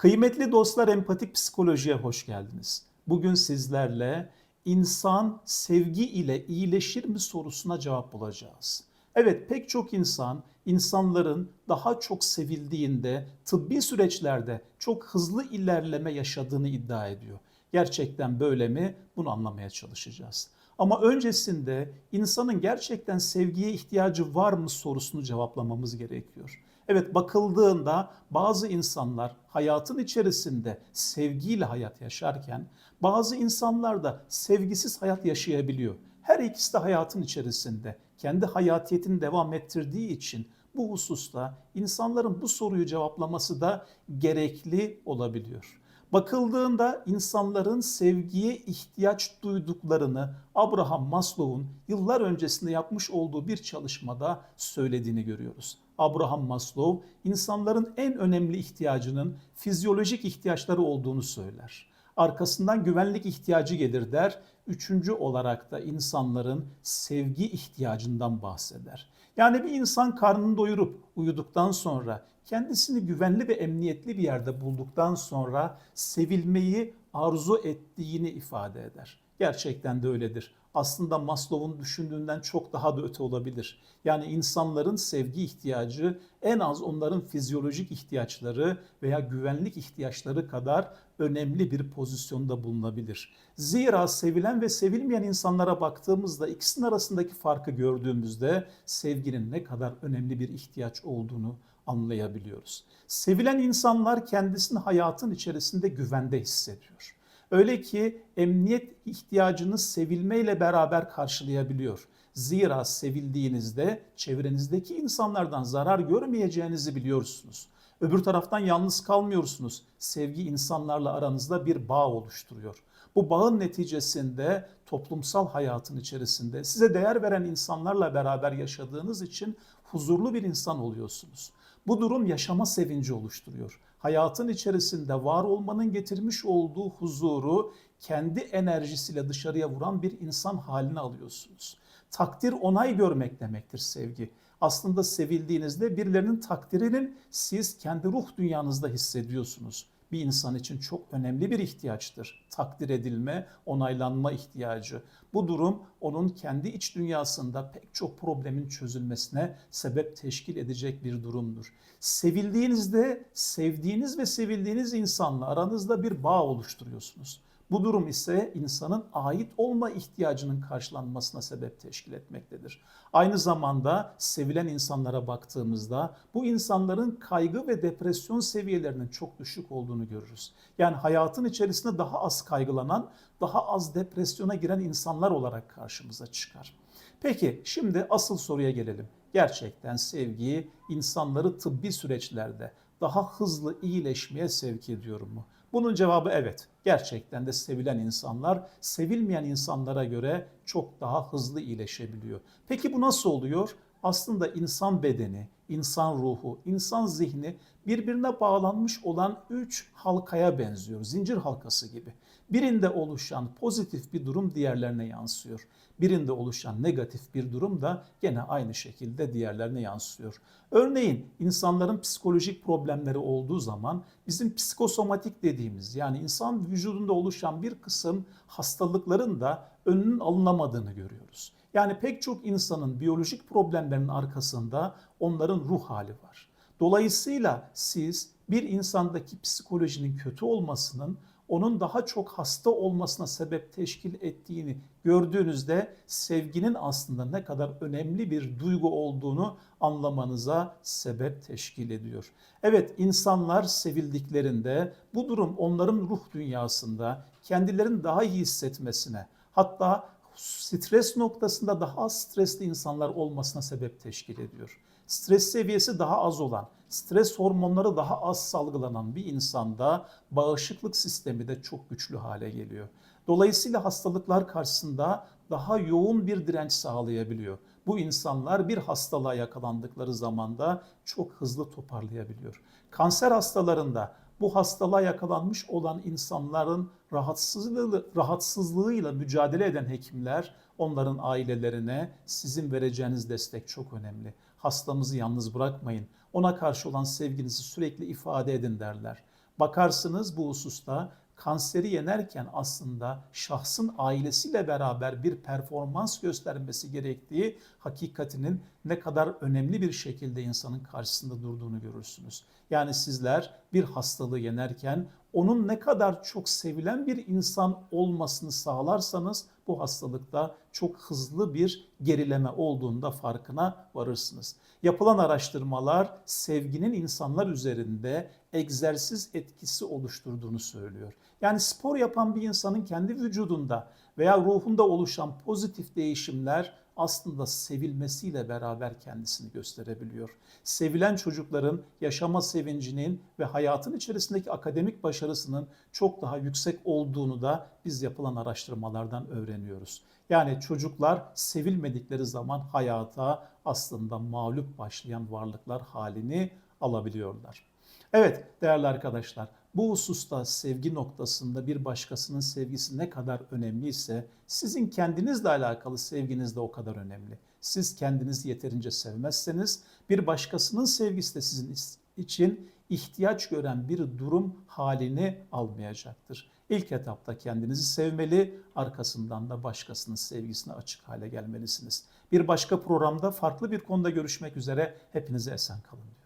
Kıymetli dostlar empatik psikolojiye hoş geldiniz. Bugün sizlerle insan sevgi ile iyileşir mi sorusuna cevap bulacağız. Evet pek çok insan insanların daha çok sevildiğinde tıbbi süreçlerde çok hızlı ilerleme yaşadığını iddia ediyor. Gerçekten böyle mi? Bunu anlamaya çalışacağız. Ama öncesinde insanın gerçekten sevgiye ihtiyacı var mı sorusunu cevaplamamız gerekiyor. Evet bakıldığında bazı insanlar hayatın içerisinde sevgiyle hayat yaşarken bazı insanlar da sevgisiz hayat yaşayabiliyor. Her ikisi de hayatın içerisinde kendi hayatiyetini devam ettirdiği için bu hususta insanların bu soruyu cevaplaması da gerekli olabiliyor. Bakıldığında insanların sevgiye ihtiyaç duyduklarını Abraham Maslow'un yıllar öncesinde yapmış olduğu bir çalışmada söylediğini görüyoruz. Abraham Maslow insanların en önemli ihtiyacının fizyolojik ihtiyaçları olduğunu söyler. Arkasından güvenlik ihtiyacı gelir der. Üçüncü olarak da insanların sevgi ihtiyacından bahseder. Yani bir insan karnını doyurup uyuduktan sonra kendisini güvenli ve emniyetli bir yerde bulduktan sonra sevilmeyi arzu ettiğini ifade eder. Gerçekten de öyledir. Aslında Maslow'un düşündüğünden çok daha da öte olabilir. Yani insanların sevgi ihtiyacı en az onların fizyolojik ihtiyaçları veya güvenlik ihtiyaçları kadar önemli bir pozisyonda bulunabilir. Zira sevilen ve sevilmeyen insanlara baktığımızda ikisinin arasındaki farkı gördüğümüzde sevginin ne kadar önemli bir ihtiyaç olduğunu anlayabiliyoruz. Sevilen insanlar kendisini hayatın içerisinde güvende hissediyor. Öyle ki emniyet ihtiyacını sevilmeyle beraber karşılayabiliyor. Zira sevildiğinizde çevrenizdeki insanlardan zarar görmeyeceğinizi biliyorsunuz. Öbür taraftan yalnız kalmıyorsunuz. Sevgi insanlarla aranızda bir bağ oluşturuyor. Bu bağın neticesinde toplumsal hayatın içerisinde size değer veren insanlarla beraber yaşadığınız için huzurlu bir insan oluyorsunuz. Bu durum yaşama sevinci oluşturuyor. Hayatın içerisinde var olmanın getirmiş olduğu huzuru kendi enerjisiyle dışarıya vuran bir insan haline alıyorsunuz. Takdir onay görmek demektir sevgi. Aslında sevildiğinizde birilerinin takdirinin siz kendi ruh dünyanızda hissediyorsunuz bir insan için çok önemli bir ihtiyaçtır. Takdir edilme, onaylanma ihtiyacı. Bu durum onun kendi iç dünyasında pek çok problemin çözülmesine sebep teşkil edecek bir durumdur. Sevildiğinizde sevdiğiniz ve sevildiğiniz insanla aranızda bir bağ oluşturuyorsunuz. Bu durum ise insanın ait olma ihtiyacının karşılanmasına sebep teşkil etmektedir. Aynı zamanda sevilen insanlara baktığımızda bu insanların kaygı ve depresyon seviyelerinin çok düşük olduğunu görürüz. Yani hayatın içerisinde daha az kaygılanan, daha az depresyona giren insanlar olarak karşımıza çıkar. Peki şimdi asıl soruya gelelim. Gerçekten sevgiyi insanları tıbbi süreçlerde daha hızlı iyileşmeye sevk ediyor mu? Bunun cevabı evet. Gerçekten de sevilen insanlar sevilmeyen insanlara göre çok daha hızlı iyileşebiliyor. Peki bu nasıl oluyor? Aslında insan bedeni, insan ruhu, insan zihni birbirine bağlanmış olan üç halkaya benziyor. Zincir halkası gibi. Birinde oluşan pozitif bir durum diğerlerine yansıyor. Birinde oluşan negatif bir durum da gene aynı şekilde diğerlerine yansıyor. Örneğin insanların psikolojik problemleri olduğu zaman bizim psikosomatik dediğimiz yani insan vücudunda oluşan bir kısım hastalıkların da önünün alınamadığını görüyoruz. Yani pek çok insanın biyolojik problemlerinin arkasında onların ruh hali var. Dolayısıyla siz bir insandaki psikolojinin kötü olmasının onun daha çok hasta olmasına sebep teşkil ettiğini gördüğünüzde sevginin aslında ne kadar önemli bir duygu olduğunu anlamanıza sebep teşkil ediyor. Evet insanlar sevildiklerinde bu durum onların ruh dünyasında kendilerini daha iyi hissetmesine hatta stres noktasında daha stresli insanlar olmasına sebep teşkil ediyor. Stres seviyesi daha az olan, stres hormonları daha az salgılanan bir insanda bağışıklık sistemi de çok güçlü hale geliyor. Dolayısıyla hastalıklar karşısında daha yoğun bir direnç sağlayabiliyor. Bu insanlar bir hastalığa yakalandıkları zamanda çok hızlı toparlayabiliyor. Kanser hastalarında bu hastalığa yakalanmış olan insanların rahatsızlığı, rahatsızlığıyla mücadele eden hekimler onların ailelerine sizin vereceğiniz destek çok önemli. Hastamızı yalnız bırakmayın. Ona karşı olan sevginizi sürekli ifade edin derler. Bakarsınız bu hususta kanseri yenerken aslında şahsın ailesiyle beraber bir performans göstermesi gerektiği hakikatinin ne kadar önemli bir şekilde insanın karşısında durduğunu görürsünüz. Yani sizler bir hastalığı yenerken onun ne kadar çok sevilen bir insan olmasını sağlarsanız bu hastalıkta çok hızlı bir gerileme olduğunda farkına varırsınız. Yapılan araştırmalar sevginin insanlar üzerinde egzersiz etkisi oluşturduğunu söylüyor. Yani spor yapan bir insanın kendi vücudunda veya ruhunda oluşan pozitif değişimler aslında sevilmesiyle beraber kendisini gösterebiliyor. Sevilen çocukların yaşama sevincinin ve hayatın içerisindeki akademik başarısının çok daha yüksek olduğunu da biz yapılan araştırmalardan öğreniyoruz. Yani çocuklar sevilmedikleri zaman hayata aslında mağlup başlayan varlıklar halini alabiliyorlar. Evet değerli arkadaşlar bu hususta sevgi noktasında bir başkasının sevgisi ne kadar önemliyse sizin kendinizle alakalı sevginiz de o kadar önemli. Siz kendinizi yeterince sevmezseniz bir başkasının sevgisi de sizin için ihtiyaç gören bir durum halini almayacaktır. İlk etapta kendinizi sevmeli, arkasından da başkasının sevgisine açık hale gelmelisiniz. Bir başka programda farklı bir konuda görüşmek üzere. Hepinize esen kalın.